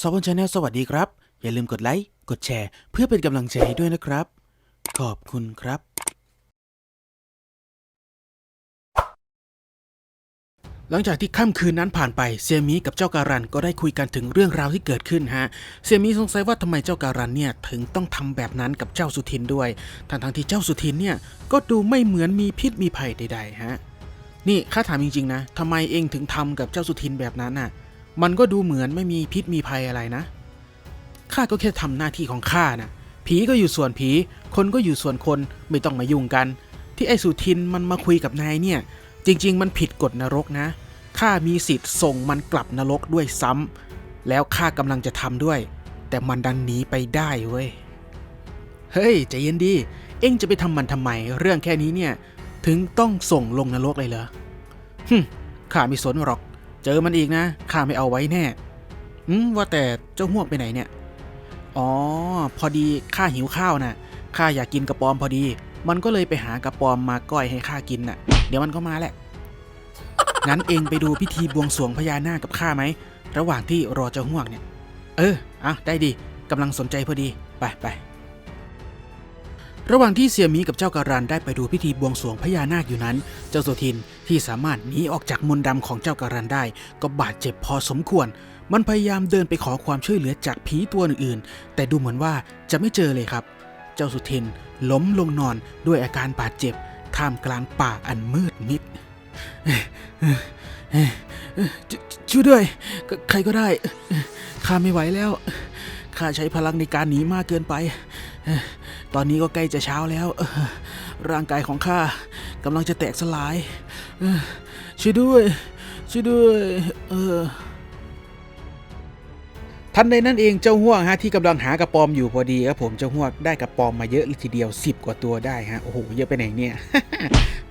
ซอวันชาแนลสวัสดีครับ อย่าลืมกดไลค์ กดแชร์ เพื่อเป็นกำลังใจให้ด้วยนะครับ ขอบคุณครับ หลังจากที่ค่ำคืนนั้นผ่านไปเซียมีกับเจ้าการันก็ได้คุยกันถึงเรื่องราวที่เกิดขึ้นฮะเซียมีสงสัยว่าทำไมเจ้าการันเนี่ยถึงต้องทำแบบนั้นกับเจ้าสุทินด้วยทั้งทั้งที่เจ้าสุทินเนี่ยก็ดูไม่เหมือนมีพิษมีภัยใดๆฮะนี่ข้าถามจริงๆนะทำไมเองถึงทำกับเจ้าสุทินแบบนั้นน่ะ มันก็ดูเหมือนไม่มีพิษมีภัยอะไรนะ ข้าก็แค่ทำหน้าที่ของข้านะผีก็อยู่ส่วนผี คนก็อยู่ส่วนคน ไม่ต้องมายุ่งกัน ที่ไอ้สุทินมันมาคุยกับนายเนี่ย จริง ๆ มันผิดกฎนรกนะ ข้ามีสิทธิ์ส่งมันกลับนรกด้วยซ้ำ แล้วข้ากำลังจะทำด้วย แต่มันดันหนีไปได้เว้ย เฮ้ยใจเย็นดี เอ็งจะไปทำมันทำไม เรื่องแค่นี้เนี่ย ถึงต้องส่งลงนรกเลยเหรอฮึข้าไม่สนหรอก เจอมันอีกนะข้าไม่เอาไว้แน่อืมว่าแต่เจ้าห่วกไปไหนเนี่ย อ๋อ พอดีข้าหิวข้าวนะ่ะข้าอยากกินกระปอมพอดี มันก็เลยไปหากระปอมมาก้อยให้ข้ากินน่ะ เดี๋ยวมันก็มาแหละ งั้นเองไปดูพิธีบวงสรวงพญานาคกับข้าไหม ระหว่างที่รอเจ้าห่วกเนี่ย เอออะได้ดีกำลังสนใจพอดี ไปไป ระหว่างที่เสี่ยมีกับเจ้าการันได้ไปดูพิธีบวงสรวงพญานาคอยู่นั้น เจ้าโสทินที่สามารถหนีออกจากมนต์ดำของเจ้าการันได้ ก็บาดเจ็บพอสมควร มันพยายามเดินไปขอความช่วยเหลือจากผีตัวอื่นๆ แต่ดูเหมือนว่าจะไม่เจอเลยครับ เจ้าสุทินล้มลงนอนด้วยอาการบาดเจ็บ ท่ามกลางป่าอันมืดมิดช่วยด้วย ใครก็ได้ข้าไม่ไหวแล้วข้าใช้พลังในการหนีมากเกินไป ตอนนี้ก็ใกล้จะเช้าแล้วร่างกายของข้ากำลังจะแตกสลายช่วยด้วยช่วยด้วย เออ ทันใดนั้นเองเจ้าห่วงฮะที่กำลังหากระปอมอยู่พอดีครับผมเจ้าห่วงได้กระปอมมาเยอะเลยทีเดียว 10 กว่าตัวได้ฮะโอ้โหเยอะไปไหนเนี่ย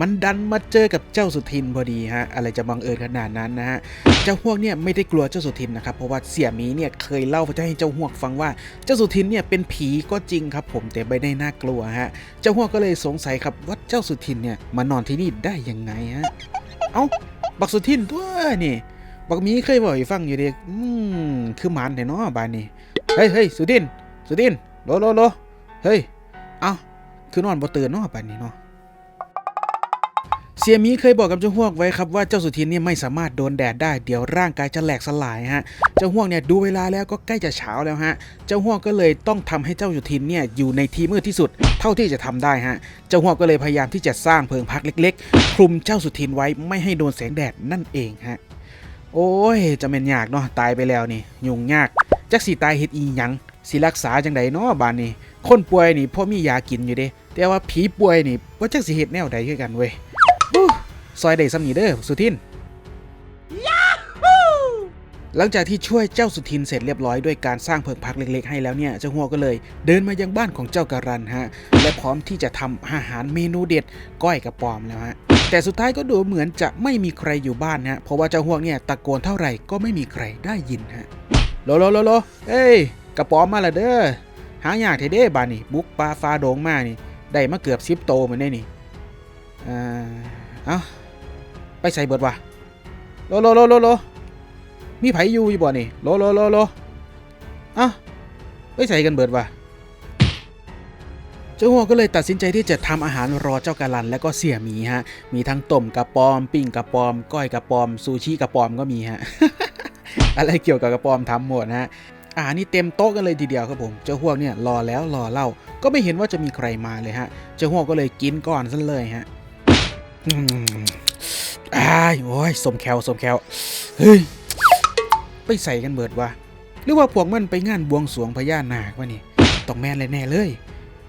มันดันมาเจอกับเจ้าสุทินพอดีฮะอะไรจะบังเอิญขนาดนั้นนะฮะเจ้าห่วงเนี่ยไม่ได้กลัวเจ้าสุทินนะครับเพราะว่าเสี่ยหมีเนี่ยเคยเล่าให้เจ้าห่วงฟังว่าเจ้าสุทินเนี่ยเป็นผีก็จริงครับผมแต่ไม่ได้น่ากลัวฮะเจ้าห่วงก็เลยสงสัยครับว่าเจ้าสุทินเนี่ยมานอนที่นี่ได้ยังไงฮะเอ้าบักสุทินตัวนี่ บักมีเคยบอกให้ฟังอยู่เด็กอืมคือหมันแต่เนาะบ้านนี้ เฮ้ยเฮ้ยสุดิน สุดินโลโลโลเฮ้ย เอ้า คือนอนบ่ตื่นเนาะบ้านนี้เนาะ เสียมีเคยบอกกับเจ้าฮวกไว้ครับว่าเจ้าสุทินเนี่ยไม่สามารถโดนแดดได้เดี๋ยวร่างกายจะแหลกสลายฮะ เจ้าฮวกเนี่ยดูเวลาแล้วก็ใกล้จะเช้าแล้วฮะ เจ้าฮวกก็เลยต้องทำให้เจ้าสุทินเนี่ยอยู่ในที่มืดที่สุดเท่าที่จะทำได้ฮะ เจ้าฮวกก็เลยพยายามที่จะสร้างเพิงพักเล็ก ๆ คลุมเจ้าสุทินไว้ไม่ให้โดนแสงแดดนั่นเองฮะ โอ้ยจะเป็นยากเนาะตายไปแล้วนี่ ยุ่งยากจักสิตายเฮ็ดอีหยังสิรักษาจังไดเนาะบานนี้ คนป่วยนี่พ่อมียากินอยู่เด้แต่ว่าผีป่วยนี่บ่จักสิเฮ็ดแนวใดคือกันเว้ยซอยได้ซ้ำนี่เด้อสุทินหลังจากที่ช่วยเจ้าสุทินเสร็จเรียบร้อยด้วยการสร้างเพิงพักเล็กๆให้แล้วเนี่ยเจ้าหัวก็เลย เดินมายังบ้านของเจ้าการันฮะ และพร้อมที่จะทำอาหารเมนูเด็ดก้อยกระปอมแล้วฮะ แต่สุดท้ายก็ดูเหมือนจะไม่มีใครอยู่บ้านฮะเพราะว่าเจ้าห่วงเนี่ยตะโกนเท่าไหร่ก็ไม่มีใครได้ยินฮะโลโลโลโลเอ้ยกระป๋อมมาละเด้อหายากเทเด้บานี่บุกปลาฟ้าโดงมานี่ได้มาเกือบซิปโตเหมือนได้นี่อ่าเอ้าไปใส่เบิดวะโลโลโลโลโลมีไผอยู่อยู่บ่นี่โลโลโลโลเอ้าไปใส่กันเบิดวะ เจ้าหัวก็เลยตัดสินใจที่จะทำอาหารรอเจ้ากาลันและก็เสี่ยมีฮะ มีทั้งต้มกระปอม ปิ้งกระปอม ก้อยกระปอม ซูชิกระปอมก็มีฮะ อะไรเกี่ยวกับกระปอมทำหมดนะฮะอาหารนี่เต็มโต๊ะกันเลยทีเดียวครับผม เจ้าหัวเนี่ยรอแล้วรอเล่า ก็ไม่เห็นว่าจะมีใครมาเลยฮะ เจ้าหัวก็เลยกินก่อนซะเลยฮะอ้ายโอ้ยสมแควสมแควเฮ้ย ไปใส่กันเบิดวะหรือว่าพวกมันไปงานบวงสรวงพญานาควะนี่ต้องแม่นเลยแน่เลย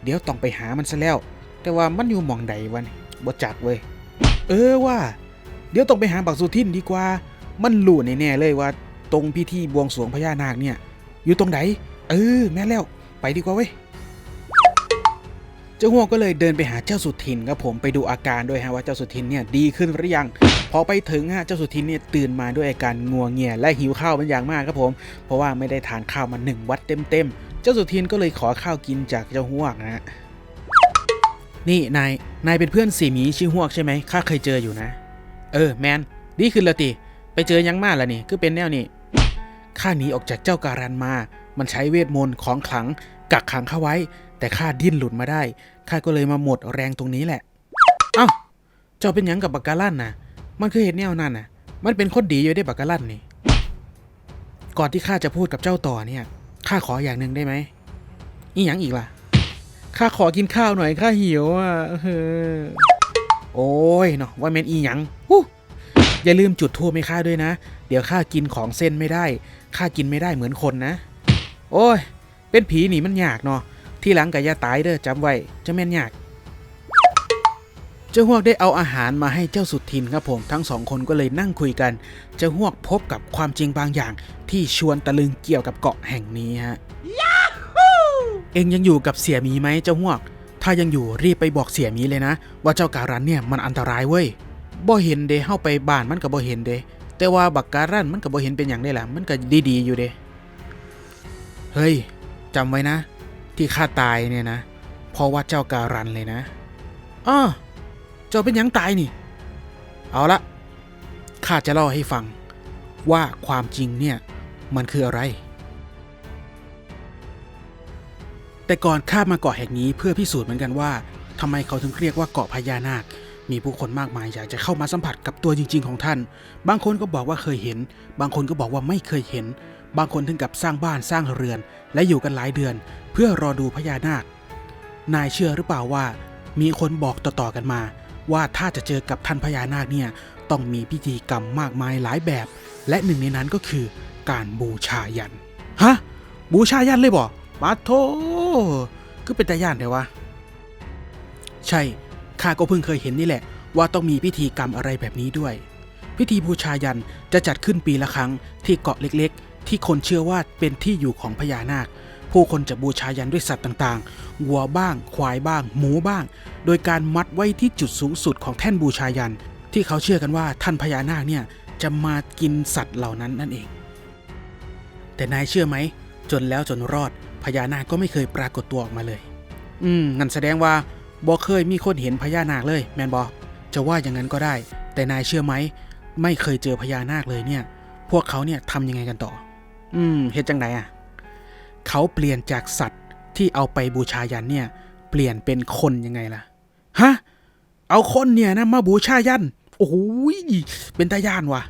เดี๋ยวต้องไปหามันซะแล้ว แต่ว่ามันอยู่หมองใดวะนี่บ่จักเว้ย เออว่า เดี๋ยวต้องไปหาบักสุทินดีกว่า มันรู้แน่ๆเลยว่า ตรงพิธีบวงสรวงพญานาคเนี่ย อยู่ตรงไหน เออ แม่แล้ว ไปดีกว่าเว้ยเจ้าหัวก็เลยเดินไปหาเจ้าสุทินครับผมไปดูอาการด้วยฮะว่าเจ้าสุทินเนี่ยดีขึ้นหรือยัง พอไปถึงฮะเจ้าสุทินเนี่ยตื่นมาด้วยอาการงัวงเงียและหิวข้าวเป็นอย่างมากครับผม เพราะว่าไม่ได้ทานข้าวมาหนึ่งวัดเต็มๆ จ้าสุทินก็เลยขอข้าวกินจากเจ้าหวกนะ นี่นาย นายเป็นเพื่อนสีหมีชื่อหวกใช่ไหมข้าเคยเจออยู่นะ เออแมน ดีขึ้นแล้วติ ไปเจอยังมาแล้วนี่ คือเป็นแนวนี่ข้าหนีออกจากเจ้าการันมา มันใช้เวทมนต์ของขลังกักขังข้าไว้ แต่ข้าดิ้นหลุดมาได้ ข้าก็เลยมาหมดแรงตรงนี้แหละ เอ้า เจ้าเป็นยังกับบักกาลั่นนะมันคือเห็นแนวนั่นนะมันเป็นคนดีอยู่ได้บักกาลั่นนี่ ก่อนที่ข้าจะพูดกับเจ้าต่อเนี่ย ข้าขออย่างหนึ่งได้ไหมอีหยังอีกล่ะข้าขอกินข้าวหน่อยข้าหิวอะเออโอ้ยเนาะว่าเมนอีหยังหู้อย่าลืมจุดทูบให้ข้าด้วยนะ เดี๋ยวข้ากินของเส้นไม่ได้ข้ากินไม่ได้เหมือนคนนะ โอ้ย เป็นผีหนีมันยากเนาะที่หลังกับยาตายเด้อจำไว้จะแม่นยาก จ้าฮวกได้เอาอาหารมาให้เจ้าสุดทินครับผม ทั้งสองคนก็เลยนั่งคุยกัน เจ้าฮวกพบกับความจริงบางอย่าง ที่ชวนตะลึงเกี่ยวกับเกาะแห่งนี้ฮะเองยังอยู่กับเสี่ยหมีไหมเจ้าฮวก ถ้ายังอยู่รีบไปบอกเสี่ยหมีเลยนะ ว่าเจ้าการันเนี่ยมันอันตรายเว้ยบ่เห็นเดเฮาไปบ้านมันก็บ่เห็นเดแต่ว่าบักการันมันก็บ่เห็นเป็นอย่างได้ล่ะมันก็ดีๆอยู่เดเฮ้ยจำไว้นะ ที่ข้าตายเนี่ยนะเพราะว่าเจ้าการันเลยนะอ้อ เจ้าเป็นยังตายนี่ เอาละข้าจะเล่าให้ฟังว่าความจริงเนี่ยมันคืออะไร แต่ก่อนข้ามาเกาะแห่งนี้เพื่อพิสูจน์เหมือนกันว่าทำไมเขาถึงเรียกว่าเกาะพญานาค มีผู้คนมากมายอยากจะเข้ามาสัมผัสกับตัวจริง ๆ ของท่าน บางคนก็บอกว่าเคยเห็น บางคนก็บอกว่าไม่เคยเห็น บางคนถึงกับสร้างบ้านสร้างเรือน และอยู่กันหลายเดือน เพื่อรอดูพญานาค นายเชื่อหรือเปล่าว่า มีคนบอกต่อๆกันมา ว่าถ้าจะเจอกับท่านพญานาคเนี่ยต้องมีพิธีกรรมมากมายหลายแบบ และหนึ่งในนั้นก็คือการบูชายันฮะบูชายันเลยบ่มาโทก็เป็นตาย่านเดี๋ยววะใช่ข้าก็เพิ่งเคยเห็นนี่แหละ ว่าต้องมีพิธีกรรมอะไรแบบนี้ด้วย พิธีบูชายันจะจัดขึ้นปีละครั้งที่เกาะเล็กๆ ที่คนเชื่อว่าเป็นที่อยู่ของพญานาค ผู้คนจะบูชายันด้วยสัตว์ต่างๆ วัวบ้าง ควายบ้าง หมูบ้าง โดยการมัดไว้ที่จุดสูงสุดของแท่นบูชายัน ที่เขาเชื่อกันว่าท่านพญานาคเนี่ยจะมากินสัตว์เหล่านั้นนั่นเอง แต่นายเชื่อไหม จนแล้วจนรอดพญานาคก็ไม่เคยปรากฏตัวออกมาเลย อืมงั้นแสดงว่าบอเคยมีคนเห็นพญานาคเลยแมนบอจะว่าอย่างนั้นก็ได้ แต่นายเชื่อไหม ไม่เคยเจอพญานาคเลยเนี่ย พวกเขาเนี่ยทำยังไงกันต่อ อืมเฮ็ดจังไดอะ เขาเปลี่ยนจากสัตว์ที่เอาไปบูชายันเนี่ย เปลี่ยนเป็นคนยังไงล่ะฮะเอาคนเนี่ยนะมาบูชายันโอ้โหยเป็นตาย่านว่ะ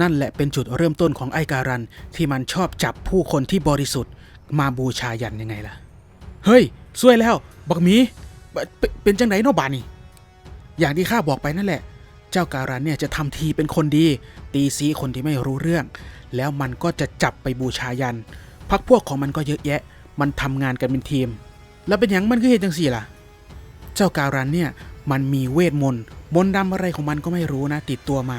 นั่นแหละเป็นจุดเริ่มต้นของไอการันที่มันชอบจับผู้คนที่บริสุทธิ์ มาบูชายันยังไงล่ะ เฮ้ยซวยแล้ว บักมีเป็นเจังไดเนาะบานี่ อย่างที่ข้าบอกไปนั่นแหละ เจ้าการันเนี่ยจะทำทีเป็นคนดี ตีซีคนที่ไม่รู้เรื่อง แล้วมันก็จะจับไปบูชายัน พักพวกของมันก็เยอะแยะ มันทำงานกันเป็นทีม แล้วเป็นหยังมันคือเหตุจังสี่ล่ะ เจ้าการันเนี่ยมันมีเวทมนต์มนต์ดำอะไรของมันก็ไม่รู้นะ ติดตัวมา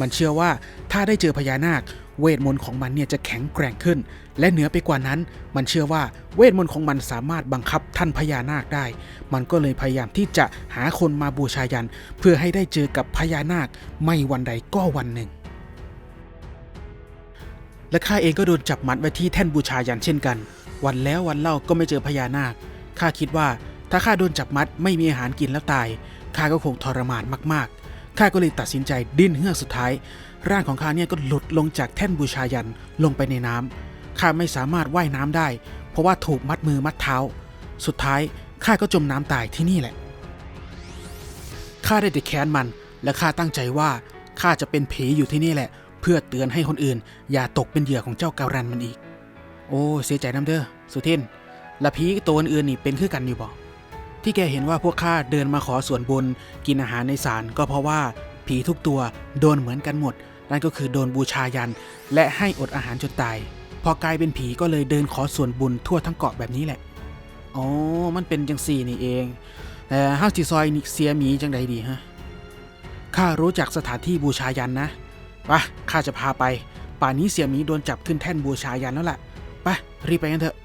มันเชื่อว่าถ้าได้เจอพญานาค เวทมนต์ของมันเนี่ยจะแข็งแกร่งขึ้น และเหนือไปกว่านั้น มันเชื่อว่าเวทมนต์ของมันสามารถบังคับท่านพญานาคได้ มันก็เลยพยายามที่จะหาคนมาบูชายัน เพื่อให้ได้เจอกับพญานาคไม่วันใดก็วันหนึ่ง และข้าเองก็โดนจับมัดไว้ที่แท่นบูชายันเช่นกัน วันแล้ววันเล่าก็ไม่เจอพญานาคข้าคิดว่าถ้าข้าโดนจับมัดไม่มีอาหารกินแล้วตายข้าก็คงทรมานมากๆข้าก็เลยตัดสินใจดิ้นเฮือกสุดท้าย ร่างของข้าเนี่ยก็หลุดลงจากแท่นบูชายันลงไปในน้ำข้าไม่สามารถว่ายน้ำได้ เพราะว่าถูกมัดมือมัดเท้า สุดท้ายข้าก็จมน้ำตายที่นี่แหละข้าได้แต่แค้นมันและข้าตั้งใจว่าข้าจะเป็นผีอยู่ที่นี่แหละ เพื่อเตือนให้คนอื่น อย่าตกเป็นเหยื่อของเจ้าการันมันอีก โอ้เสียใจน้ำเด้อสุเทนละผีตัวอื่นๆนี่เป็นคือกันอยู่บ่ที่แกเห็นว่าพวกข้าเดินมาขอส่วนบุญกินอาหารในศาลก็เพราะว่าผีทุกตัวโดนเหมือนกันหมด นั่นก็คือโดนบูชายัน และให้อดอาหารจนตาย พอกลายเป็นผีก็เลยเดินขอส่วนบุญทั่วทั้งเกาะแบบนี้แหละอ๋อมันเป็นจังสี่นี่เองแต่เฮาสิซอยนิเซียหมีจังใดดีฮะข้ารู้จักสถานที่บูชายันนะ ไปะข้าจะพาไป ป่านนี้เสี่ยหมีโดนจับขึ้นแท่นบูชายันแล้วล่ะไปรีบไปกันเถอะ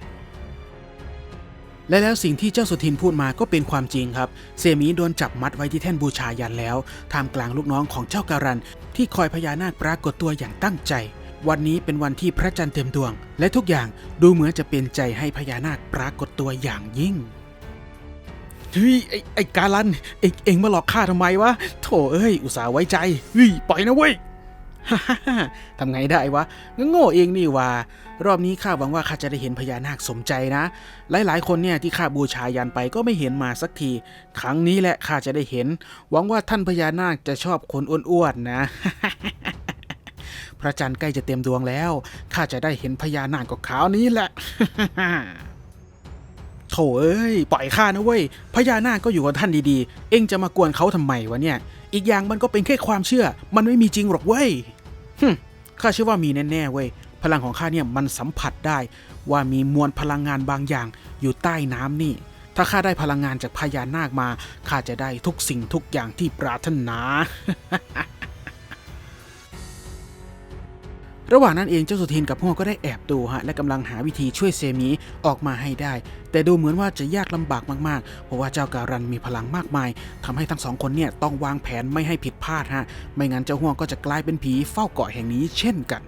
และแล้วสิ่งที่เจ้าสุทินพูดมาก็เป็นความจริงครับ เสี่ยหมีโดนจับมัดไว้ที่แท่นบูชายันแล้วท่ามกลางลูกน้องของเจ้าการัน ที่คอยพญานาคปรากฏตัวอย่างตั้งใจ วันนี้เป็นวันที่พระจันทร์เต็มดวง และทุกอย่างดูเหมือนจะเป็นใจให้พญานาคปรากฏตัวอย่างยิ่งเฮ้ยไอ้ไอ้กาลันเอ็งเอ็งมาหลอกข้าทำไมวะโถเอ้ย อุตส่าห์ไว้ใจเฮ้ยปล่อยนะเว้ย ฮ่าฮ่าทำไงได้วะงั้นโง่เองนี่ว่ารอบนี้ข้าหวังว่าข้าจะได้เห็นพญานาคสมใจนะ หลายๆ คนเนี่ยที่ข้าบูชายันไปก็ไม่เห็นมาสักที ครั้งนี้แหละข้าจะได้เห็น หวังว่าท่านพญานาคจะชอบคนอ้วนๆนะ พระจันทร์ใกล้จะเต็มดวงแล้วข้าจะได้เห็นพญานาคกับขาวนี้แหละโถเอ้ย ปล่อยข้านะเว้ยพญานาคก็อยู่กับท่านดีๆ เอ็งจะมากวนเขาทำไมวะเนี่ย อีกอย่างมันก็เป็นแค่ความเชื่อ มันไม่มีจริงหรอกเว้ยฮึข้าเชื่อว่ามีแน่ๆเว้ย พลังของข้าเนี่ยมันสัมผัสได้ ว่ามีมวลพลังงานบางอย่างอยู่ใต้น้ำนี่ ถ้าข้าได้พลังงานจากพญานาคมา ข้าจะได้ทุกสิ่งทุกอย่างที่ปรารถนา ระหว่างนั้นเองเจ้าสุทินกับพวกก็ได้แอบดูฮะและกำลังหาวิธีช่วยเซมิออกมาให้ได้ แต่ดูเหมือนว่าจะยากลำบากมากๆ เพราะว่าเจ้าการันมีพลังมากมายทำให้ทั้งสองคนเนี่ยต้องวางแผนไม่ให้ผิดพลาดฮะไม่งั้นเจ้าห่วงก็จะกลายเป็นผีเฝ้าเกาะแห่งนี้เช่นกัน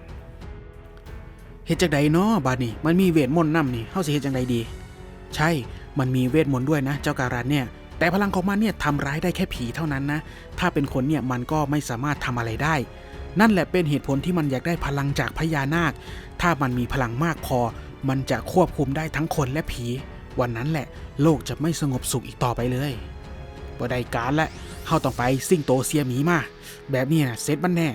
เฮ็ดจังใดเนาะบาดนี่มันมีเวทมนต์นำนี่เฮาสิเฮ็ดจังใดดี ใช่มันมีเวทมนต์ด้วยนะ เจ้าการันเนี่ยแต่พลังของมันเนี่ยทำร้ายได้แค่ผีเท่านั้นนะ ถ้าเป็นคนเนี่ยมันก็ไม่สามารถทำอะไรได้ นั่นแหละเป็นเหตุผลที่มันอยากได้พลังจากพญานาค ถ้ามันมีพลังมากพอ มันจะควบคุมได้ทั้งคนและผี วันนั้นแหละ โลกจะไม่สงบสุขอีกต่อไปเลยบ่ได้การละเฮาต้องไปซิ่งโตเสียหมีมา แบบนี้นะเซตมันแน่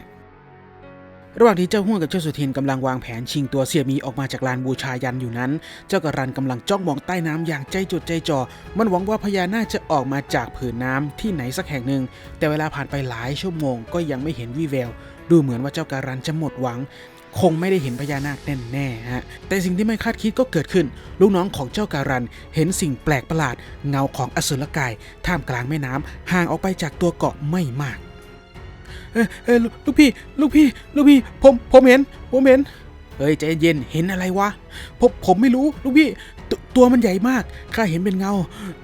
ระหว่างที่เจ้าห้วงกับเจ้าสุทินกำลังวางแผนชิงตัวเสียมีออกมาจากลานบูชายันอยู่นั้น เจ้ากระรันกำลังจ้องมองใต้น้ำอย่างใจจดใจจ่อ มันหวังว่าพญานาคจะออกมาจากผืนน้ำที่ไหนสักแห่งหนึ่ง แต่เวลาผ่านไปหลายชั่วโมงก็ยังไม่เห็นวี่แวว ดูเหมือนว่าเจ้าการันจะหมดหวัง คงไม่ได้เห็นพญานาคแน่ๆฮะแต่สิ่งที่ไม่คาดคิดก็เกิดขึ้น ลูกน้องของเจ้าการันเห็นสิ่งแปลกประหลาด เงาของอสุรกายท่ามกลางแม่น้ำห่างออกไปจากตัวเกาะไม่มากเออเออลูกลูกพี่ ลูกพี่ ลูกพี่ ผมผมเห็น ผมเห็นเฮ้ยใจเย็นเห็นอะไรวะผมผมไม่รู้ลูกพี่ตตัวมันใหญ่มากข้าเห็นเป็นเงา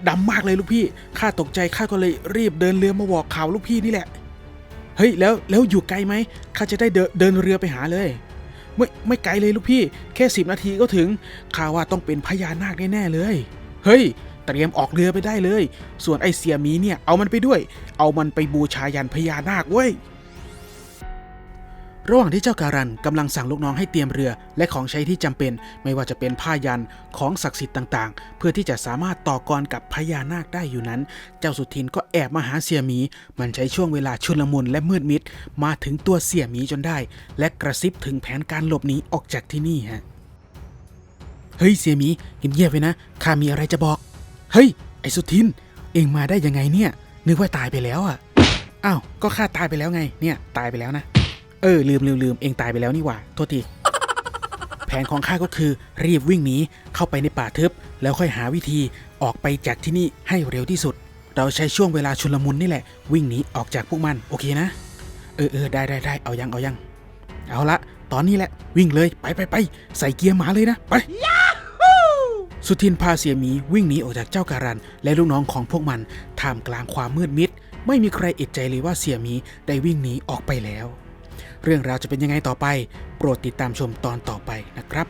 ดำมากเลยลูกพี่ข้าตกใจข้าก็เลยรีบเดินเรือมาบอกข่าวลูกพี่นี่แหละ เฮ้ยแล้วแล้วอยู่ไกลไหมข้าจะได้เดินเดินเรือไปหาเลย ไม่ไม่ไกลเลยลูกพี่ แค่สิบนาทีก็ถึงข้าว่าต้องเป็นพญานาคแน่ๆเลย เฮ้ย เตรียมออกเรือไปได้เลย ส่วนไอเสียมีเนี่ยเอามันไปด้วย เอามันไปบูชายันพญานาคเว้ย ระหว่างที่เจ้าการันกำลังสั่งลูกน้องให้เตรียมเรือ และของใช้ที่จำเป็น ไม่ว่าจะเป็นผ้ายันของศักดิ์สิทธิ์ต่างๆ เพื่อที่จะสามารถต่อกรกับพญานาคได้อยู่นั้น เจ้าสุทินก็แอบมาหาเสียหมี มันใช้ช่วงเวลาชุลมุนและมืดมิด มาถึงตัวเสียหมีจนได้ และกระซิบถึงแผนการหลบหนีออกจากที่นี่ฮะเฮ้ยเสียหมีเงียบๆไว้นะข้ามีอะไรจะบอก เฮ้ย ไอ้สุทิน เองมาได้ยังไงเนี่ย นึกว่าตายไปแล้วอะอ้าวก็ข้าตายไปแล้วไง เนี่ยตายไปแล้วนะ เออ ลืมลืมลืมเองตายไปแล้วนี่หว่า โทษที แผนของข้าก็คือรีบวิ่งหนีเข้าไปในป่าทึบ แล้วค่อยหาวิธีออกไปจากที่นี่ให้เร็วที่สุด เราใช้ช่วงเวลาชุลมุนนี่แหละ วิ่งหนีออกจากพวกมัน โอเคนะ เออเออได้ได้ได้เอายังเอายัง เอาละ ตอนนี้แหละ วิ่งเลยไปไปไปใส่เกียร์หมาเลยนะ ไปสุทินพาเสียหมีวิ่งหนีออกจากเจ้าการัน และลูกน้องของพวกมันท่ามกลางความมืดมิด ไม่มีใครเอ็ดใจเลยว่าเสียหมีได้วิ่งหนีออกไปแล้ว เรื่องราวจะเป็นยังไงต่อไป โปรดติดตามชมตอนต่อไปนะครับ